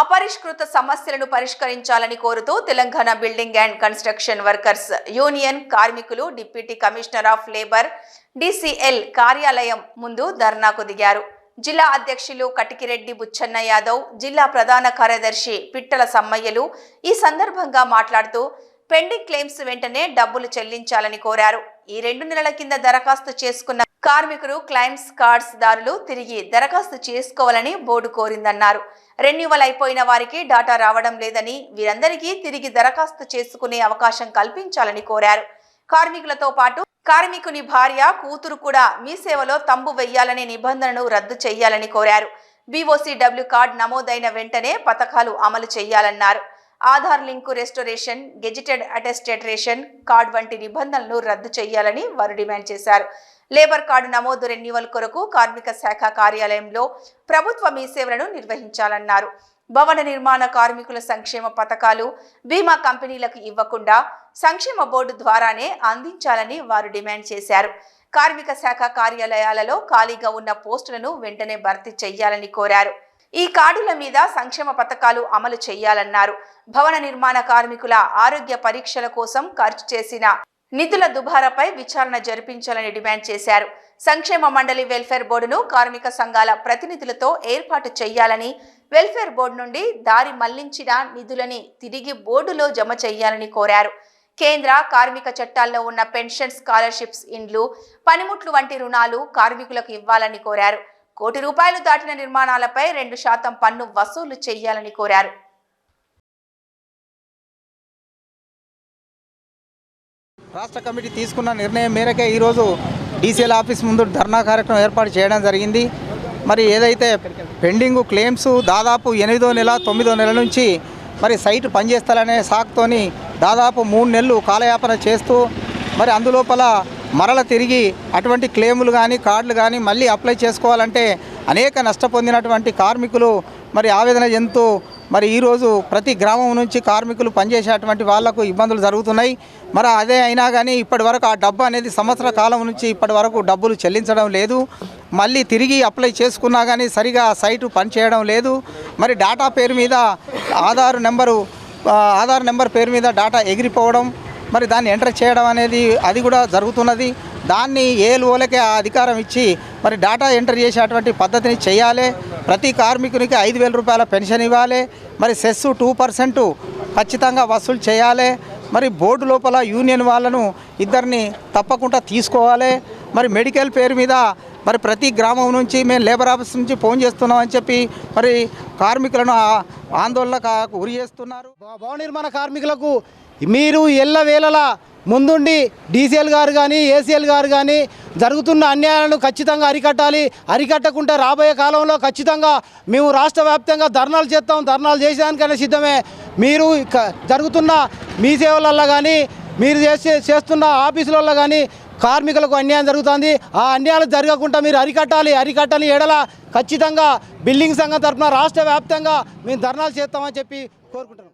అపరిష్కృత సమస్యలను పరిష్కరించాలని కోరుతూ Telangana building and construction workers union కార్మికులు deputy commissioner of labour DCL కార్యాలయం ముందు ధర్నాకు దిగారు. జిల్లా అధ్యక్షులు కటికిరెడ్డి బుచ్చన్న యాదవ్ జిల్లా ప్రధాన కార్యదర్శి పిట్టల సమ్మయ్యలు ఈ సందర్భంగా మాట్లాడుతూ పెండింగ్ క్లెయిమ్స్ వెంటనే డబ్బులు చెల్లించాలని కోరారు. ఈ రెండు నెలల కింద దరఖాస్తు చేసుకున్న కార్మికులు క్లైమ్స్ కార్డ్స్ దారులు తిరిగి దరఖాస్తు చేసుకోవాలని బోర్డు కోరిందన్నారు. రెన్యువల్ అయిపోయిన వారికి డాటా రావడం లేదని వీరందరికీ తిరిగి దరఖాస్తు చేసుకునే అవకాశం కల్పించాలని కోరారు. కార్మికులతో పాటు కార్మికుని భార్య కూతురు కూడా మీ సేవలో తంబు వెయ్యాలనే నిబంధనను రద్దు చేయాలని కోరారు. బీఓసీడబ్ల్యూ కార్డ్ నమోదైన వెంటనే పథకాలు అమలు చేయాలన్నారు Aadhaar link restoration gazetted attestation card వంటి నిబంధనలను రద్దు చేయాలని వారు డిమాండ్ చేశారు. లేబర్ కార్డు నమోదు రెన్యువల్ కొరకు కార్మిక శాఖ కార్యాలయంలో ప్రభుత్వ మీ సేవలను నిర్వహించాలన్నారు. భవన నిర్మాణ కార్మికుల సంక్షేమ పథకాలు బీమా కంపెనీలకు ఇవ్వకుండా సంక్షేమ బోర్డు ద్వారానే అందించాలని వారు డిమాండ్ చేశారు. కార్మిక శాఖ కార్యాలయాలలో ఖాళీగా ఉన్న పోస్టులను వెంటనే భర్తీ చేయాలని కోరారు. ఈ కార్డుల మీద సంక్షేమ పథకాలు అమలు చేయాలన్నారు. భవన నిర్మాణ కార్మికుల ఆరోగ్య పరీక్షల కోసం ఖర్చు చేసిన నిధుల దుబారాపై విచారణ జరిపించాలని డిమాండ్ చేశారు. సంక్షేమ మండలి వెల్ఫేర్ బోర్డును కార్మిక సంఘాల ప్రతినిధులతో ఏర్పాటు చేయాలని వెల్ఫేర్ బోర్డు నుండి దారి మళ్ళించిన నిధులని తిరిగి బోర్డులో జమ చేయాలని కోరారు. కేంద్ర కార్మిక చట్టాల్లో ఉన్న పెన్షన్ స్కాలర్షిప్స్ ఇండ్లు పనిముట్లు వంటి రుణాలు కార్మికులకు ఇవ్వాలని కోరారు. కోటి రూపాయలు దాటిన నిర్మాణాలపై రెండు శాతం పన్ను వసూలు చేయాలని కోరారు. రాష్ట్ర కమిటీ తీసుకున్న నిర్ణయం మేరకే ఈరోజు డీసీఎల్ ఆఫీస్ ముందు ధర్నా కార్యక్రమం ఏర్పాటు చేయడం జరిగింది. మరి ఏదైతే పెండింగ్ క్లెయిమ్స్ దాదాపు ఎనిమిదో నెల తొమ్మిదో నెల నుంచి మరి సైట్ పనిచేస్తాలనే సాకుతోని దాదాపు మూడు నెలలు కాలయాపన చేస్తూ మరి అందులోపల మరల తిరిగి అటువంటి క్లెయిములు కానీ కార్డులు కానీ మళ్ళీ అప్లై చేసుకోవాలంటే అనేక నష్టపొందినటువంటి కార్మికులు మరి ఆవేదన చెందుతూ మరి ఈరోజు ప్రతి గ్రామం నుంచి కార్మికులు పనిచేసేటువంటి వాళ్ళకు ఇబ్బందులు జరుగుతున్నాయి. మరి అదే అయినా కానీ ఇప్పటి వరకు ఆ డబ్బు అనేది సంవత్సర కాలం నుంచి ఇప్పటి వరకు డబ్బులు చెల్లించడం లేదు. మళ్ళీ తిరిగి అప్లై చేసుకున్నా కానీ సరిగా సైటు పనిచేయడం లేదు. మరి డాటా పేరు మీద ఆధార్ నెంబరు ఆధార్ నెంబర్ పేరు మీద డాటా ఎగిరిపోవడం మరి దాన్ని ఎంటర్ చేయడం అనేది అది కూడా జరుగుతున్నది. దాన్ని ఏలుఓలకే ఆ అధికారం ఇచ్చి మరి డాటా ఎంటర్ చేసేటువంటి పద్ధతిని చేయాలి. ప్రతి కార్మికునికి ఐదు వేల రూపాయల పెన్షన్ ఇవ్వాలి. మరి సెస్ టూ పర్సెంట్ ఖచ్చితంగా వసూలు చేయాలి. మరి బోర్డు లోపల యూనియన్ వాళ్ళను ఇద్దరిని తప్పకుండా తీసుకోవాలి. మరి మెడికల్ పేరు మీద మరి ప్రతి గ్రామం నుంచి మేము లేబర్ ఆఫీస్ నుంచి ఫోన్ చేస్తున్నాం అని చెప్పి మరి కార్మికులను ఆందోళన ఆందోళనకు గురి చేస్తున్నారు. భవన నిర్మాణ కార్మికులకు మీరు ఎల్ల వేళలా ముందుండి డీసీఎల్ గారు కానీ ఏసీఎల్ గారు కానీ జరుగుతున్న అన్యాయాలను ఖచ్చితంగా అరికట్టాలి. అరికట్టకుంటే రాబోయే కాలంలో ఖచ్చితంగా మేము రాష్ట్ర వ్యాప్తంగా ధర్నాలు చేస్తాం. ధర్నాలు చేసేదానికైనా సిద్ధమే. మీరు జరుగుతున్న మీ సేవలల్లో కానీ మీరు చేసే చేస్తున్న ఆఫీసులలో కానీ కార్మికులకు అన్యాయం జరుగుతుంది. ఆ అన్యాయాలు జరగకుండా మీరు అరికట్టాలి. అరికట్టాలి ఎడల ఖచ్చితంగా బిల్డింగ్ సంఘం తరఫున రాష్ట్ర వ్యాప్తంగా మేము ధర్నాలు చేస్తామని చెప్పి కోరుకుంటున్నాం.